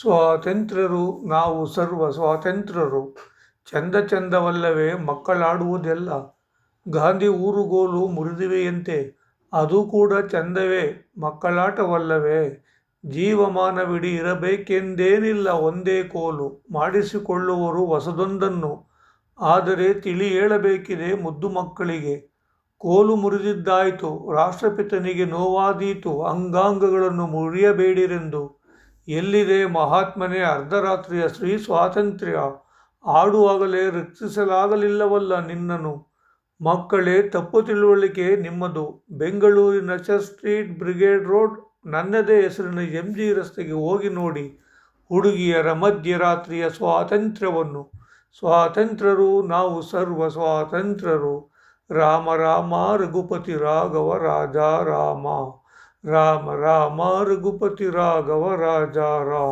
ಸ್ವಾತಂತ್ರ್ಯರು, ನಾವು ಸರ್ವ ಸ್ವಾತಂತ್ರ್ಯರು. ಚಂದ ಚಂದವಲ್ಲವೇ, ಮಕ್ಕಳಾಡುವುದೆಲ್ಲ. ಗಾಂಧಿ ಊರುಗೋಲು ಮುರಿದಿವೆಯಂತೆ, ಅದು ಕೂಡ ಚಂದವೇ, ಮಕ್ಕಳಾಟವಲ್ಲವೇ. ಜೀವಮಾನವಿಡಿ ಇರಬೇಕೆಂದೇನಿಲ್ಲ, ಒಂದೇ ಕೋಲು. ಮಾಡಿಸಿಕೊಳ್ಳುವರು ಹೊಸದೊಂದನ್ನು. ಆದರೆ ತಿಳಿ ಹೇಳಬೇಕಿದೆ ಮುದ್ದು ಮಕ್ಕಳಿಗೆ. ಕೋಲು ಮುರಿದಿದ್ದಾಯಿತು, ರಾಷ್ಟ್ರಪಿತನಿಗೆ ನೋವಾದೀತು, ಅಂಗಾಂಗಗಳನ್ನು ಮುರಿಯಬೇಡಿರೆಂದು. ಎಲ್ಲಿದೆ ಮಹಾತ್ಮನೇ ಅರ್ಧರಾತ್ರಿಯ ಶ್ರೀ ಸ್ವಾತಂತ್ರ್ಯ? ಆಡುವಾಗಲೇ ರಕ್ಷಿಸಲಾಗಲಿಲ್ಲವಲ್ಲ ನಿನ್ನನ್ನು. ಮಕ್ಕಳೇ, ತಪ್ಪು ತಿಳುವಳಿಕೆ ನಿಮ್ಮದು. ಬೆಂಗಳೂರಿನ ಚರ್ಚ್ ಸ್ಟ್ರೀಟ್ ಬ್ರಿಗೇಡ್ ರೋಡ್ ನನ್ನದೇ ಹೆಸರಿನ ಎಂ ಜಿ ರಸ್ತೆಗೆ ಹೋಗಿ ನೋಡಿ. ಹುಡುಗಿಯರ ಮಧ್ಯರಾತ್ರಿಯ ಸ್ವಾತಂತ್ರ್ಯವನ್ನು. ಸ್ವಾತಂತ್ರ್ಯರು ನಾವು ಸರ್ವ ಸ್ವಾತಂತ್ರ್ಯರು. ರಾಮ ರಾಮ, ರಘುಪತಿ, ರಾಘವ, ರಾಜ, ರಾಮ. ರಾಮ ರಾಮ ರಘುಪತಿ ರಾಘವ ರಾಜ ರಾಮ